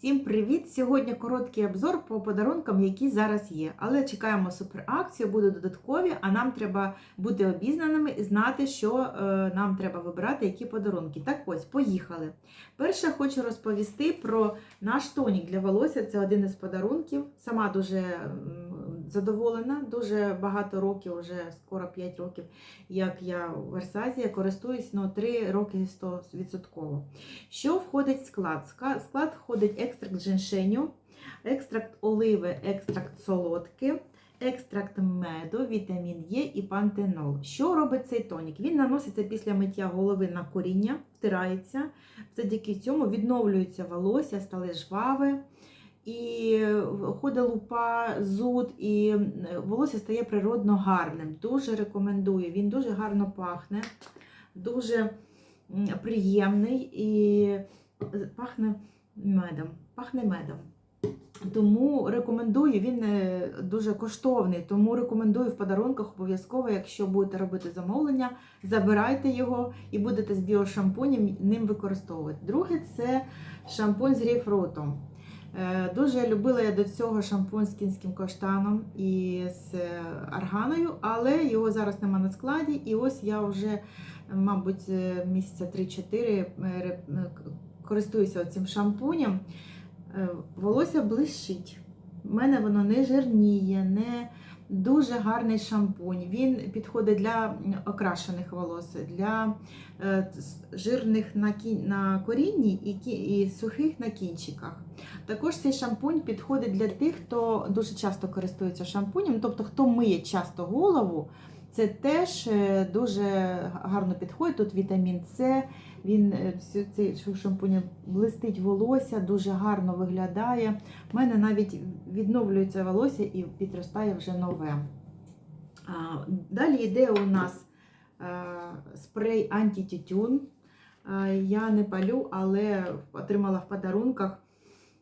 Всім привіт! Сьогодні короткий обзор по подарункам, які зараз є. Але чекаємо суперакцію, будуть додаткові, а нам треба бути обізнаними і знати, що е, нам треба вибирати, які подарунки. Так ось, поїхали. Перше хочу розповісти про наш тонік для волосся. Це один із подарунків. Сама дуже задоволена, дуже багато років, вже скоро 5 років, як я в Версазі, користуюсь ну, 3 роки 100%. Що входить в склад? Склад входить екстракт женьшеню, екстракт оливи, екстракт солодки, екстракт меду, вітамін Е і пантенол. Що робить цей тонік? Він наноситься після миття голови на коріння, втирається. Завдяки цьому відновлюється волосся, стали жваве. І ходить лупа, зуд, і е, волосся стає природно гарним. Дуже рекомендую. Він дуже гарно пахне, дуже приємний і пахне медом. Пахне медом. Тому рекомендую, він е, дуже коштовний, тому рекомендую в подарунках обов'язково, якщо будете робити замовлення, забирайте його і будете з біошампунем ним використовувати. Друге це шампунь з грейпфрутом. Е, Дуже любила я до цього шампунь з кінським каштаном і з е, арганою, але його зараз нема на складі. І ось я вже, мабуть, е, місяця 3-4 е, ре- е, користуюся цим шампунем. Волосся блищить. У мене воно не жирніє, не дуже гарний шампунь. Він підходить для окрашених волос, для е, жирних на, на корінні і, і сухих на кінчиках. Також цей шампунь підходить для тих, хто дуже часто користується шампунем, тобто хто миє часто голову. Це теж е, дуже гарно підходить. Тут вітамін С, він е, цей шампунь блистить волосся, дуже гарно виглядає. У мене навіть відновлюється волосся і підростає вже нове. Далі йде у нас е, спрей антитютюн. Я не палю, але отримала в подарунках.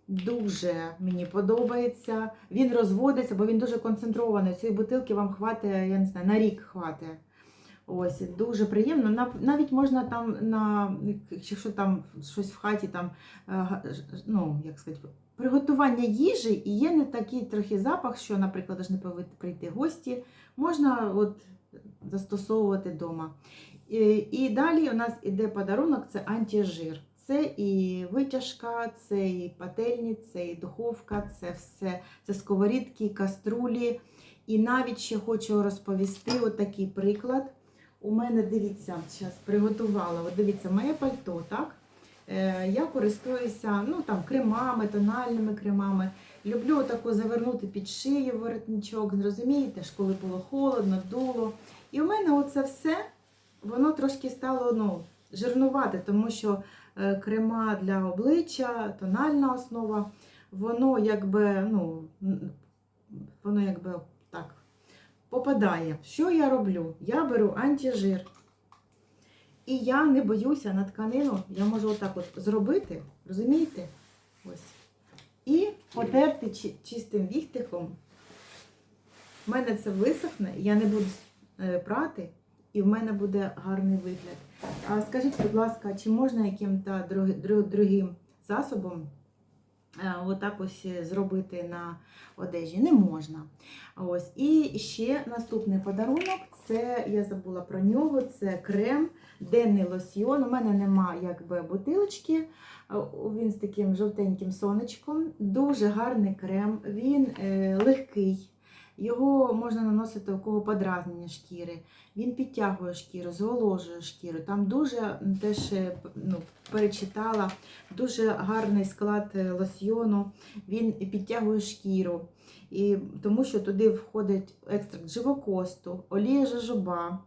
Дуже мені подобається. Він розводиться, бо він дуже концентрований. Цієї бутилки вам хватить, я не знаю, на рік хватить. Ось, дуже приємно. Навіть можна там на якщо там щось в хаті, там, е, ну, як сказати, приготування їжі і є не такий трохи запах, що, наприклад, аж не повинні прийти гості, можна от застосовувати вдома. І, і далі у нас іде подарунок це антижир. Це і витяжка, це і пательні, це і духовка, це все, це сковорідки, каструлі. І навіть ще хочу розповісти отакий приклад. У мене, дивіться, зараз приготувала. От дивіться, моє пальто, так? Е, я користуюся ну, там, кремами, тональними кремами. Люблю таку завернути під шию воротничок, розумієте, ж коли було холодно, дуло. І у мене оце все, воно трошки стало ну, жирнувати, тому що е, крема для обличчя, тональна основа, воно якби, ну, воно якби так попадає. Що я роблю? Я беру антижир. І я не боюся на тканину, я можу отак от зробити, розумієте? Ось. І потерти чи- чистим віхтиком. У мене це висохне, я не буду е, прати, і в мене буде гарний вигляд. А скажіть, будь ласка, чи можна яким-то друг- друг- другим засобом е, отак ось зробити на одежі? Не можна. Ось. І ще наступний подарунок це я забула про нього. Це крем, денний лосьйон. У мене нема якби бутилочки. Він з таким жовтеньким сонечком. Дуже гарний крем. Він е, легкий. Його можна наносити у кого подразнення шкіри. Він підтягує шкіру, зволожує шкіру. Там дуже теж е, ну, перечитала дуже гарний склад е, лосьйону. Він підтягує шкіру. І тому що туди входить екстракт живокосту, олія жожоба,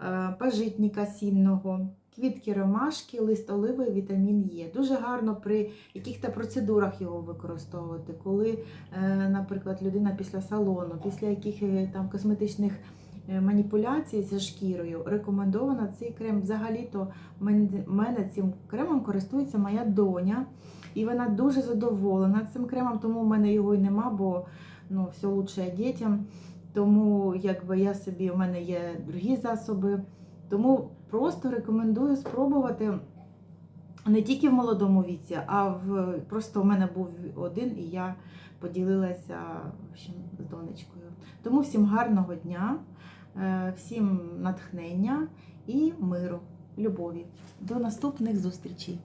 е, пажитника сінного, квітки ромашки, лист оливи, вітамін Е. Дуже гарно при яких-то процедурах його використовувати, коли, е, наприклад, людина після салону, після яких е, там косметичних маніпуляцій зі шкірою рекомендовано цей крем. Взагалі-то мене, цим кремом користується моя доня, і вона дуже задоволена цим кремом, тому в мене його й нема, бо ну, все лучше дітям. Тому якби я собі, у мене є другі засоби. Тому просто рекомендую спробувати не тільки в молодому віці, а в просто в мене був один, і я поділилася з донечкою. Тому всім гарного дня, е, всім натхнення і миру, любові. До наступних зустрічей!